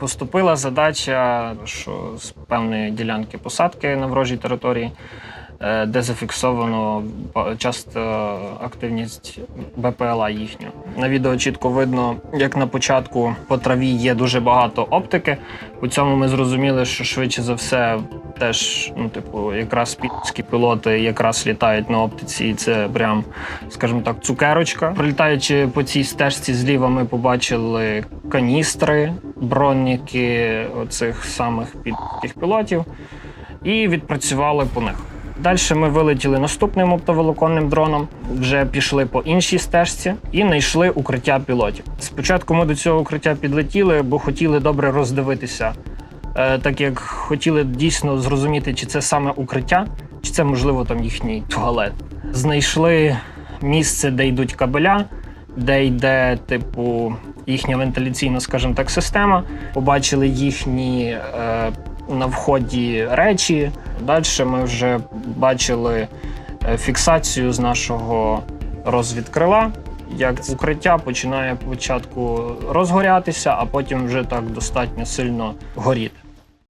Поступила задача, що з певної ділянки посадки на ворожій території, е, де зафіксовано часто активність БПЛА їхню. На відео чітко видно, як на початку по траві є дуже багато оптики. У цьому ми зрозуміли, що швидше за все теж, ну, типу, якраз підські пілоти якраз літають на оптиці, і це прям, скажімо так, цукерочка. Прилітаючи по цій стежці зліва, ми побачили каністри, броніки оцих самих пілотів і відпрацювали по них. Далі ми вилетіли наступним оптоволоконним дроном, вже пішли по іншій стежці і знайшли укриття пілотів. Спочатку ми до цього укриття підлетіли, бо хотіли добре роздивитися, е, так як хотіли дійсно зрозуміти, чи це саме укриття, чи це можливо там їхній туалет. Знайшли місце, де йдуть кабеля, де йде, типу, їхня вентиляційна, скажімо так, система. Побачили їхні е, на вході речі. Далі ми вже бачили е, фіксацію з нашого розвідкрила. Як укриття починає спочатку розгорятися, а потім вже так достатньо сильно горіти.